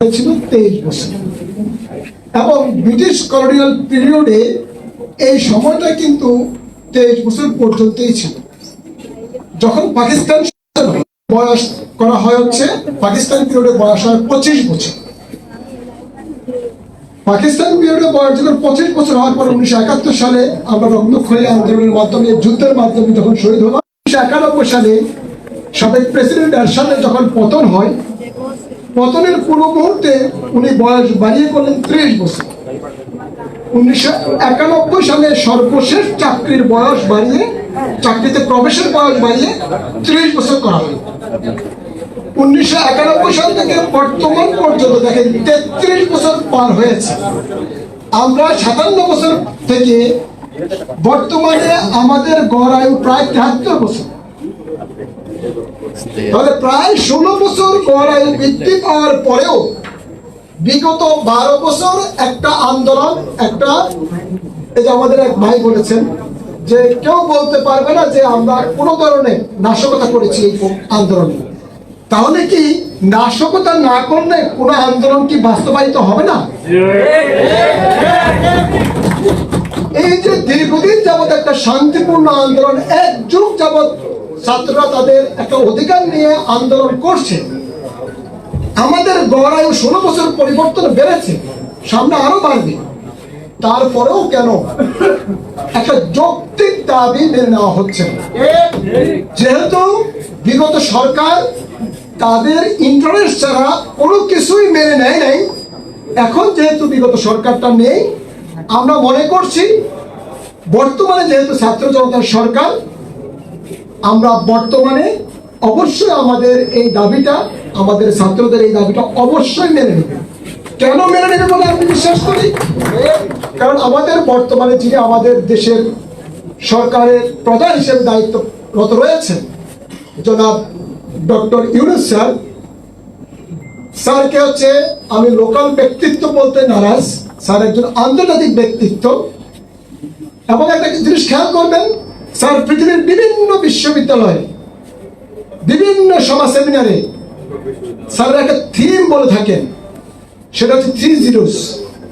ছিল তেইশ বছর। এবং ব্রিটিশ কলোনিয়াল পিরিয়ডে এই সময়টা কিন্তু তেইশ বছর পর্যন্তই ছিল। যখন পাকিস্তান বয়স করা হয় হচ্ছে, পাকিস্তান পিরিয়ডে বয়স হয় পঁচিশ বছর। পাকিস্তান পিরিয়ডে বয়স যখন পঁচিশ বছর হওয়ার পর উনিশশো একাত্তর সালে আমরা রক্তক্ষয়ী আন্দোলনের মাধ্যমে, যুদ্ধের মাধ্যমে যখন শহীদ হলাম, উনিশশো একানব্বই সালে সাবেক প্রেসিডেন্ট এরশাদের যখন পতন হয় পতনের পূর্ব মুহূর্তে উনি বয়স বাড়িয়ে করলেন ত্রিশ বছর। উনিশশো একানব্বই সালে সর্বশেষ চাকরির বয়স বাড়িয়ে, চাকরিতে প্রবেশের বয়স বাড়িয়ে ত্রিশ বছর করা হয় উনিশশো একানব্বই সাল থেকে বর্তমান পর্যন্ত দেখেন তেত্রিশ বছর পার হয়েছে। আমরা সাতান্ন বছর থেকে বর্তমানে আমাদের গড় আয়ু প্রায় তেহাত্তর বছর। তাহলে প্রায় ষোলো বছর গড় বৃদ্ধি পাওয়ার পরেও বিগত বারো বছর একটা আন্দোলন, একটা এই যে আমাদের এক ভাই বলেছেন যে কেউ বলতে পারবে না যে আমরা কোনো ধরনের নাশকতা করেছি এই আন্দোলনে। তাহলে কি নাশকতা না করলে কোনো আন্দোলন কি বাস্তবায়িত হবে না? এই যে দীর্ঘদিন যাবৎ একটা শান্তিপূর্ণ আন্দোলন, এক যুগ যাবৎ ছাত্ররা তাদের একটা অধিকার নিয়ে আন্দোলন করছে। আমাদের গড় আয়ু ষোলো বছর পরিবর্তন বেড়েছে, সামনে আরও বাড়বে। তারপরেও কেন একটা যৌক্তিক দাবি মেনে নেওয়া হচ্ছে যেহেতু বিগত সরকার তাদের ইন্টারেস্ট ছাড়া কোনো কিছুই মেনে নেয় নাই, এখন যেহেতু বিগত সরকারটা নেই, আমরা মনে করছি বর্তমানে যেহেতু ছাত্র জনতার সরকার আমরা বর্তমানে অবশ্যই আমাদের এই দাবিটা, আমাদের ছাত্রদের এই দাবিটা অবশ্যই মেনে নেবে। কেন মেনে নেবে বলে আমি বিশ্বাস করি? কারণ আমাদের বর্তমানে যিনি আমাদের দেশের সরকারের প্রধান হিসেবে দায়িত্বরত রয়েছেন জনাব ডক্টর ইউনুস স্যার, স্যারকে হচ্ছে আমি লোকাল ব্যক্তিত্ব বলতে নারাজ। স্যার একজন আন্তর্জাতিক ব্যক্তিত্ব। এবং একটা জিনিস খেয়াল করবেন স্যার, পৃথিবীর বিভিন্ন বিশ্ববিদ্যালয়ে, বিভিন্ন সভা সেমিনারে স্যার একটা থিম বলে থাকেন। সেটা হচ্ছে থ্রি জিরোস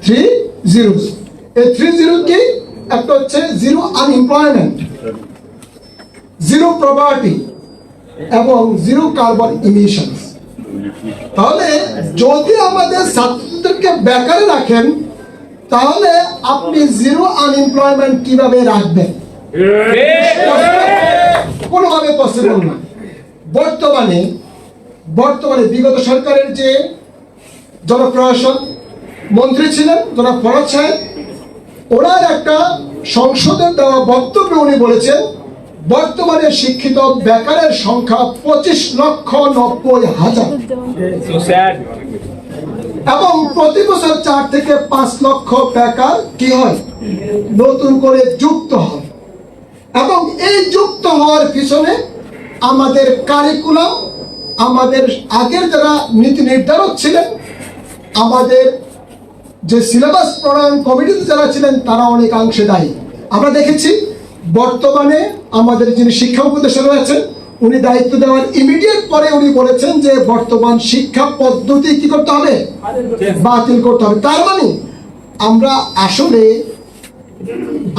থ্রি জিরোস এই থ্রি জিরো কি একটা হচ্ছে জিরো আনএমপ্লয়মেন্ট জিরো প্রপার্টি এবং জিরো কার্বন ইমিশন তাহলে যদি আমাদের ছাত্রদেরকে বেকারে রাখেন, তাহলে আপনি জিরো আনএমপ্লয়মেন্ট কীভাবে রাখবেন? কোনোভাবে পসিবল না। বর্তমানে বর্তমানে বিগত সরকারের যে জনপ্রশাসন, মন্ত্রী ছিলেন, জনাব ফরাজ সাহেব, ওনার একটা সংসদের দেওয়া বক্তব্যে উনি বলেছেন, বর্তমানে শিক্ষিত বেকারের সংখ্যা পঁচিশ লক্ষ নব্বই হাজার। এবং প্রতি বছর চার থেকে পাঁচ লক্ষ বেকার কি হয়? নতুন করে যুক্ত হয়। এবং এই যুক্ত হওয়ার পিছনে আমাদের কারিকুলাম আমাদের আগের যারা নীতি নির্ধারক ছিলেন আমাদের যে সিলেবাস প্রণয়ন কমিটিতে যারা ছিলেন তারা অনেকাংশে দায়ী। আমরা দেখেছি বর্তমানে আমাদের যিনি শিক্ষা উপদেষ্টা রয়েছেন উনি দায়িত্ব দেওয়ার ইমিডিয়েট পরে উনি বলেছেন যে বর্তমান শিক্ষা পদ্ধতি কি করতে হবে। বাতিল করতে হবে। তার মানে আমরা আসলে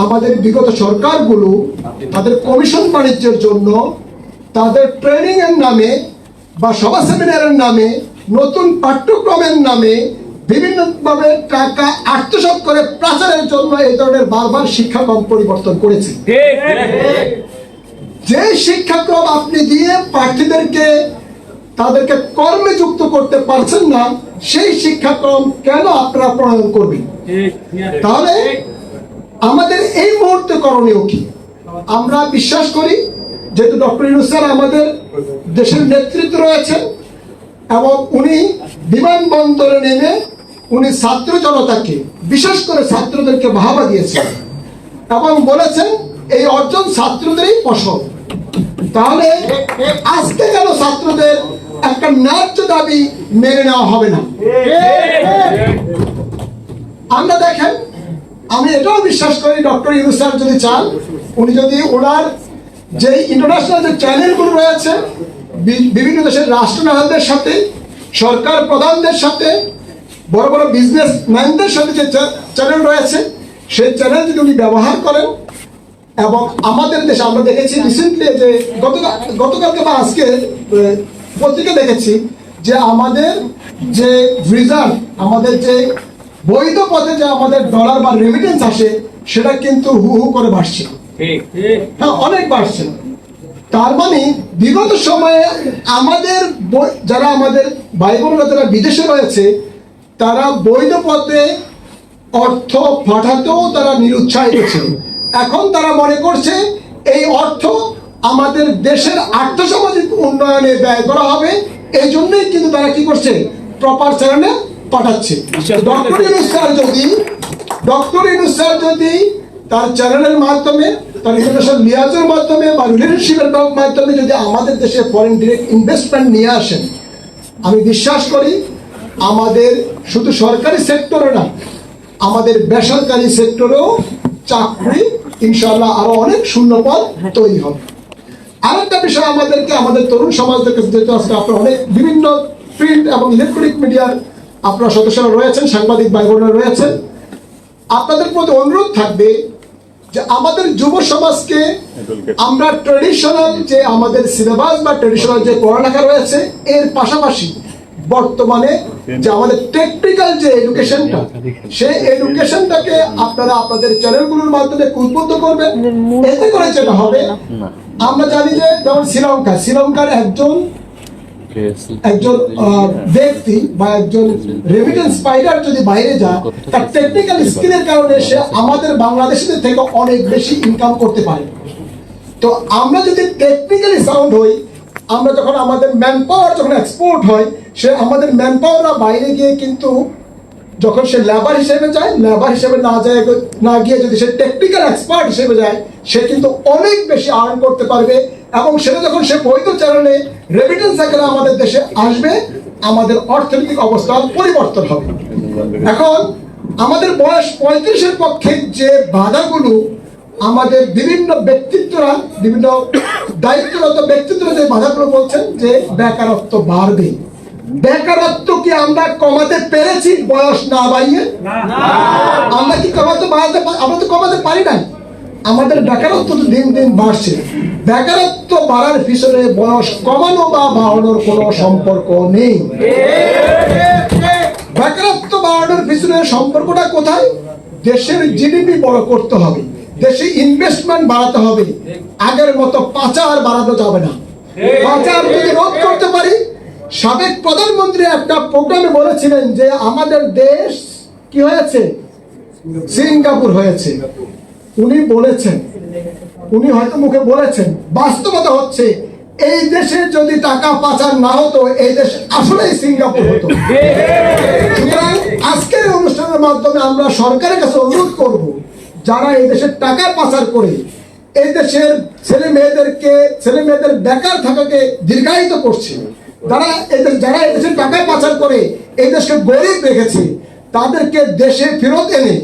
আমাদের বিগত সরকারগুলো তাদের কমিশন বাণিজ্যের জন্য তাদের ট্রেনিং এর নামে বা সভা সেমিনারের নামে নতুন পাঠ্যক্রমের নামে বিভিন্নভাবে টাকা আত্মসাৎ করে প্রচারের জন্য এই ধরনের বারবার শিক্ষাক্রম পরিবর্তন করেছে। যে শিক্ষাক্রম আপনি দিয়ে প্রার্থীদেরকে তাদেরকে কর্মে যুক্ত করতে পারছেন না সেই শিক্ষাক্রম কেন আপনারা প্রণয়ন করবেন? তাহলে আমাদের এই মুহূর্তে করণীয় কি? আমরা বিশ্বাস করি যেহেতু ডক্টর ইউনুস স্যার আমাদের দেশের নেতৃত্ব রয়েছেন এবং উনি বিমানবন্দরে নেমে উনি ছাত্র জনতাকে, বিশেষ করে ছাত্রদেরকে বাহাবা দিয়েছেন এবং বলেছেন এই অর্জন ছাত্রদেরই ফসল। তাহলে আজকে কেন ছাত্রদের একটা ন্যায্য দাবি মেনে নেওয়া হবে না। আমরা দেখেন আমি এটাও বিশ্বাস করি, ডক্টর ইউনুস স্যার যদি চান, উনি যদি ওনার যে ইন্টারন্যাশনাল যে চ্যানেলগুলো রয়েছে বিভিন্ন দেশের রাষ্ট্রনায়কদের সাথে, সরকার প্রধানদের সাথে, বড় বড় বিজনেস ম্যানদের সাথে যে চ্যানেল রয়েছে, সেই চ্যানেল যদি উনি ব্যবহার করেন, এবং আমাদের দেশে আমরা দেখেছি রিসেন্টলি যে গতকাল গতকালকে বা আজকে পত্রিকা দেখেছি যে আমাদের যে রিজার্ভ আমাদের যে বৈধ পথে যে আমাদের ডলার বা রেমিটেন্স আসে সেটা কিন্তু হু হু করে বাড়ছে। হ্যাঁ অনেক বাড়ছে। তার মানে বিগত সময়ে আমাদের যারা আমাদের ভাই বোনরা যারা বিদেশে রয়েছে তারা বৈধ পথে অর্থ পাঠাতেও তারা নিরুৎসাহিত ছিল। এখন তারা মনে করছে এই অর্থ আমাদের দেশের আর্থসামাজিক উন্নয়নে ব্যয় করা হবে। এই জন্যই কিন্তু তারা কি করছে? প্রপার চ্যানেলে পাঠাচ্ছে। ডক্টর ইউনুস যদি ডক্টর ইউনুস স্যার যদি তার চ্যানেলের মাধ্যমে তার ইন্টারন্যাশনাল লিয়াজের মাধ্যমে বা রিলেশনশিপের মাধ্যমে যদি আমাদের দেশে ফরেন ডিরেক্ট ইনভেস্টমেন্ট নিয়ে আসেন আমি বিশ্বাস করি আমাদের শুধু সরকারি সেক্টরে না আমাদের বেসরকারি সেক্টরেও চাকরি ইনশাল্লাহ আরও অনেক শূন্যপদ তৈরি হবে। আরেকটা বিষয় আমাদেরকে আমাদের তরুণ সমাজদেরকে যেহেতু আজকে আপনারা অনেক বিভিন্ন প্রিন্ট এবং ইলেকট্রনিক মিডিয়ার আপনার সদস্যরা রয়েছেন, সাংবাদিক ভাই বোনেরা রয়েছেন, আপনাদের প্রতি অনুরোধ থাকবে যে আমাদের যুব সমাজকে আমরা ট্রেডিশনাল যে আমাদের সিলেবাস বা ট্রেডিশনাল যে পড়ালেখা রয়েছে, এর পাশাপাশি বর্তমানে যে আমাদের টেকনিক্যাল যে এডুকেশনটা সেই এডুকেশনটাকে আপনারা আপনাদের চ্যানেলগুলোর মাধ্যমে উদ্বুদ্ধ করবেন। এতে করে যেটা হবে, আমরা জানি যে যেমন শ্রীলঙ্কা, শ্রীলঙ্কার একজন একজন ব্যক্তি বা একজন রেমিটেন্স পাইলার যদি বাইরে যায়, তার টেকনিক্যাল স্কিলের কারণে সে আমাদের বাংলাদেশিদের থেকে অনেক বেশি ইনকাম করতে পারে। তো আমরা যদি টেকনিক্যালি সাউন্ড হই, আমরা যখন আমাদের ম্যান পাওয়ার যখন এক্সপোর্ট হয়, সে আমাদের ম্যান পাওয়াররা বাইরে গিয়ে কিন্তু যখন সে লেবার হিসেবে যায় লেবার হিসেবে না যায়, না গিয়ে যদি সে টেকনিক্যাল এক্সপার্ট হিসেবে যায়, সে কিন্তু অনেক বেশি আর্ন করতে পারবে। এবং সেটা যখন সে বৈধ চ্যানেলে রেমিটেন্স আকারে আমাদের দেশে আসবে আমাদের অর্থনৈতিক অবস্থার পরিবর্তন হবে। এখন আমাদের বয়স পঁয়ত্রিশের পক্ষে যে বাধাগুলো আমাদের বিভিন্ন ব্যক্তিত্বরা বিভিন্ন দায়িত্বরত ব্যক্তিত্বরা যে বাধাগুলো বলছেন যে বেকারত্ব বাড়বে। বেকারত্ব কি আমরা কমাতে পেরেছি বয়স না বাড়িয়ে? আমরা কি কমাতে বাড়াতে আমরা তো কমাতে পারি নাই। আমাদের বেকারত্ব তো দিন দিন বাড়ছে। বেকারত্ব বাড়ার পিছনে বয়স কমানো বা বাড়ানোর কোনো সম্পর্ক নেই। বেকারত্ব বাড়ানোর পিছনে সম্পর্কটা কোথায়? দেশের জিডিপি বড় করতে হবে। দেশে ইনভেস্টমেন্ট বাড়াতে হবে। আগের মতো পাচার বাড়ানো যাবে না। পাচার যদি রোধ করতে পারি, সাবেক প্রধানমন্ত্রী একটা প্রোগ্রামে বলেছিলেন যে আমাদের দেশ কি হয়েছে? সিঙ্গাপুর হয়েছে। উনি বলেছেন, উনি হয়তো মুখে বলেছেন, বাস্তবতা হচ্ছে এই দেশে যদি টাকা পাচার না হতো, এই দেশ আসলেই সিঙ্গাপুর হতো। আজকের অনুষ্ঠানের মাধ্যমে আমরা সরকারের কাছে অনুরোধ করব, যারা এই দেশের টাকা পাচার করে, এই দেশের ছেলে মেয়েদেরকে, ছেলে মেয়েদের বেকার থাকাকে দীর্ঘায়িত করছে, যারা এদের যারা এই দেশের টাকা পাচার করে, এই দেশকে গরিব রেখেছে, তাদেরকে দেশে ফেরত এনে